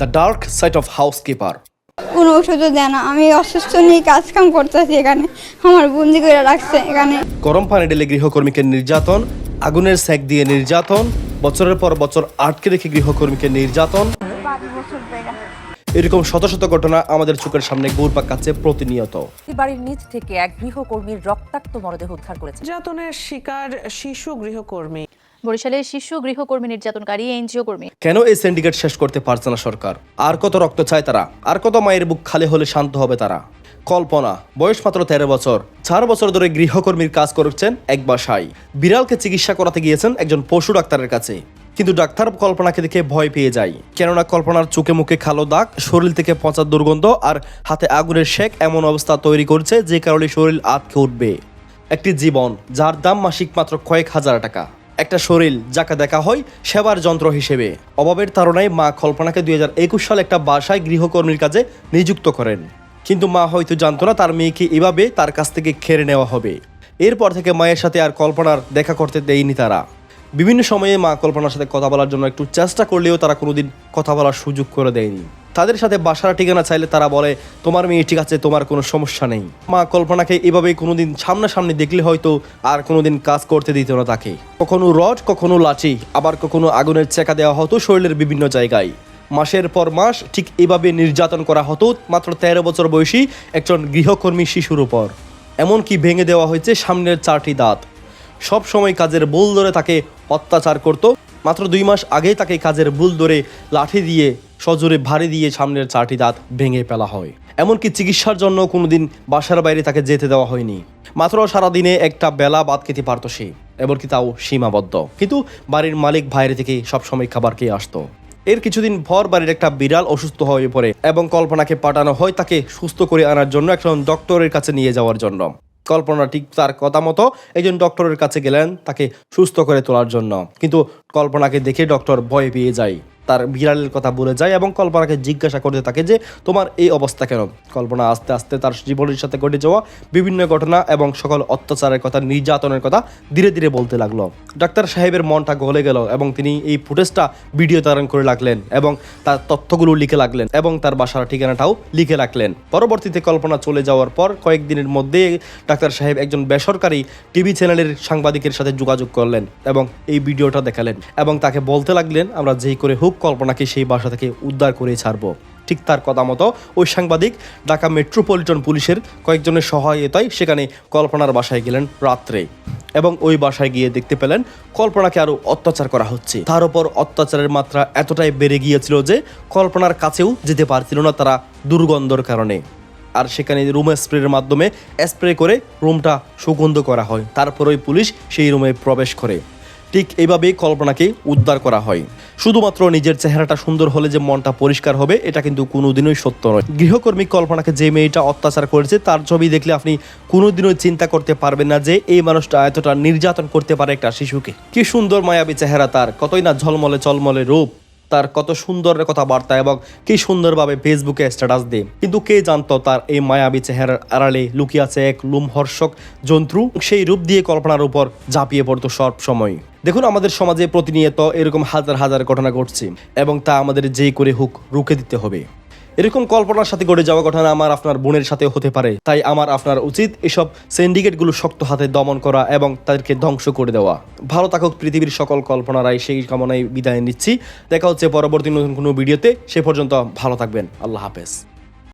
The dark side of housekeeper. কোনো ওষুধও দেয় না। আমি অসুস্থ নিয়ে কাজ কাম করতেছি এখানে। আমার বন্দি করে রাখছে এখানে। গরম পানি ঢেলে গৃহকর্মীকে নির্যাতন আগুনের সেক দিয়ে নির্যাতন বছরের পর বছর আটকে রেখে গৃহকর্মীকে নির্যাতন। এরকম শত শত ঘটনা আমাদের চোখের সামনে ঘুরপাক কাছে প্রতিনিয়ত। বাড়ির নিচ থেকে এক গৃহকর্মীর রক্তাক্ত মরদেহ উদ্ধার করেছে। নির্যাতনের শিকার শিশু গৃহকর্মী। বরিশালের শিশু গৃহকর্মী নির্যাতনকারী, এনজিও কর্মী। কেন এই সিন্ডিকেট শেষ করতে পারছে না সরকার? আর কত রক্ত চায় তারা? আর কত মায়ের বুক খালি হলে শান্ত হবে তারা? কল্পনা, বয়স মাত্র তেরো বছর। চার বছর ধরে গৃহকর্মীর কাজ করছেন এক বাসায় বিড়ালকে চিকিৎসা করাতে গিয়েছেন একজন পশু ডাক্তারের কাছে। কিন্তু ডাক্তার কল্পনাকে দেখে ভয় পেয়ে যায়। কেননা কল্পনার চোখে মুখে খালো দাগ, শরীর থেকে পচার দুর্গন্ধ আর হাতে আগুনের শেক এমন অবস্থা তৈরি করছে যে কারণে শরীর আটকে উঠবে। একটি জীবন, যার দাম মাসিক মাত্র কয়েক হাজার টাকা। একটা শরীর যাকে দেখা হয় সেবার যন্ত্র হিসেবে। অভাবের তারণায় মা কল্পনাকে দুই হাজার একুশ সালে একটা বাসায় গৃহকর্মীর কাজে নিযুক্ত করেন। কিন্তু মা হয়তো জানতো না তার মেয়েকে এভাবে তার কাছ থেকে খেড়ে নেওয়া হবে। এরপর থেকে মায়ের সাথে আর কল্পনার দেখা করতে দেয়নি তারা। বিভিন্ন সময়ে মা কল্পনার সাথে কথা বলার জন্য একটু চেষ্টা করলেও তারা কোনোদিন কথা বলার সুযোগ করে দেয়নি। তাদের সাথে বাসার ঠিকানা চাইলে তারা বলে, তোমার মেয়ে ঠিক আছে, তোমার কোনো সমস্যা নেই। মা কল্পনাকে এভাবে কোনোদিন সামনাসামনি দেখলে হয়তো আর কোনোদিন কাজ করতে দিত না তাকে। কখনো রড, কখনো লাঠি, আবার কখনো আগুনের চেকা দেওয়া হতো শরীরের বিভিন্ন জায়গায়। মাসের পর মাস ঠিক এভাবে নির্যাতন করা হতো মাত্র তেরো বছর বয়সী একজন গৃহকর্মী শিশুর উপর। এমনকি ভেঙে দেওয়া হয়েছে সামনের চারটি দাঁত। সব সময় কাজের বোল ধরে তাকে অত্যাচার করত। মাত্র দুই মাস আগেই তাকে কাজের ভুল ধরে লাঠি দিয়ে, সজোরে ভারী দিয়ে সামনের চারটি দাঁত ভেঙে ফেলা হয়। এমনকি চিকিৎসার জন্য কোনোদিন বাসার বাইরে তাকে যেতে দেওয়া হয়নি। মাত্র সারাদিনে একটা বেলা বাদ খেতে পারতো সে, এমনকি তাও সীমাবদ্ধ। কিন্তু বাড়ির মালিক বাইরে থেকে সবসময় খাবার খেয়ে আসতো। এর কিছুদিন ভর বাড়ির একটা বিড়াল অসুস্থ হয়ে পড়ে এবং কল্পনাকে পাঠানো হয় তাকে সুস্থ করে আনার জন্য একজন ডক্টরের কাছে নিয়ে যাওয়ার জন্য। কল্পনা ঠিক তার কথা মতো একজন ডক্টরের কাছে গেলেন তাকে সুস্থ করে তোলার জন্য। কিন্তু কল্পনাকে দেখে ডক্টর ভয় পেয়ে যায়। তার বিড়ালের কথা বলে যায় এবং কল্পনাকে জিজ্ঞাসা করতে থাকে যে, তোমার এই অবস্থা কেন? কল্পনা আস্তে আস্তে তার জীবনের সাথে ঘটে যাওয়া বিভিন্ন ঘটনা এবং সকল অত্যাচারের কথা, নির্যাতনের কথা ধীরে ধীরে বলতে লাগল। ডাক্তার সাহেবের মনটা গলে গেল এবং তিনি এই ফুটেজটা ভিডিও ধারণ করে লাগলেন এবং তার তথ্যগুলো লিখে লাগলেন এবং তার বাসার ঠিকানাটাও লিখে রাখলেন। পরবর্তীতে কল্পনা চলে যাওয়ার পর কয়েকদিনের মধ্যে ডাক্তার সাহেব একজন বেসরকারি টিভি চ্যানেলের সাংবাদিকের সাথে যোগাযোগ করলেন এবং এই ভিডিওটা দেখালেন এবং তাকে বলতে লাগলেন, আমরা যেই করে হোক কল্পনাকে সেই বাসা থেকে উদ্ধার করে ছাড়বো। ঠিক তার কথা মতো ওই সাংবাদিক ঢাকা মেট্রোপলিটন পুলিশের কয়েকজনের সহায়তায় সেখানে কল্পনার বাসায় গেলেন রাত্রে এবং ওই বাসায় গিয়ে দেখতে পেলেন কল্পনাকে আরও অত্যাচার করা হচ্ছে। তার উপর অত্যাচারের মাত্রা এতটাই বেড়ে গিয়েছিল যে কল্পনার কাছেও যেতে পারছিল না তারা দুর্গন্ধর কারণে। আর সেখানে রুম স্প্রের মাধ্যমে স্প্রে করে রুমটা সুগন্ধ করা হয়। তারপর ওই পুলিশ সেই রুমে প্রবেশ করে। ঠিক এইভাবেই কল্পনাকে উদ্ধার করা হয়। শুধুমাত্র নিজের চেহারাটা সুন্দর হলে যে মনটা পরিষ্কার হবে, এটা কিন্তু কোনোদিনই সত্য নয়। গৃহকর্মী কল্পনাকে যে মেয়েটা অত্যাচার করেছে, তার ছবি দেখলে আপনি কোনোদিনও চিন্তা করতে পারবেন না যে এই মানুষটা এতটা নির্যাতন করতে পারে একটা শিশুকে। কি সুন্দর মায়াবী চেহারা তার, কতই না ঝলমলে চলমলে রূপ, তার কত সুন্দর কথাবার্তা এবং কি সুন্দরভাবে ফেসবুকে স্ট্যাটাস দেয়। কিন্তু কে জানতো তার এই মায়াবী চেহারার আড়ালে লুকিয়ে আছে এক লুমহর্ষক জন্তু, সেই রূপ দিয়ে কল্পনার উপর ঝাঁপিয়ে পড়তো সব সময় দেখুন, আমাদের সমাজে প্রতিনিয়ত এরকম হাজার হাজার ঘটনা ঘটছে এবং তা আমাদের যেই করে হোক রুখে দিতে হবে। এরকম কল্পনার সাথে ঘটে যাওয়া ঘটনা আমার আপনার বোনের সাথে হতে পারে। তাই আমার আপনার উচিত এসব সিন্ডিকেটগুলো শক্ত হাতে দমন করা এবং তাদেরকে ধ্বংস করে দেওয়া। ভালো থাকুক পৃথিবীর সকল কল্পনারাই, সেই কামনায় বিদায় নিচ্ছি। দেখা হচ্ছে পরবর্তী নতুন কোনো ভিডিওতে। সে পর্যন্ত ভালো থাকবেন। আল্লাহ হাফেজ।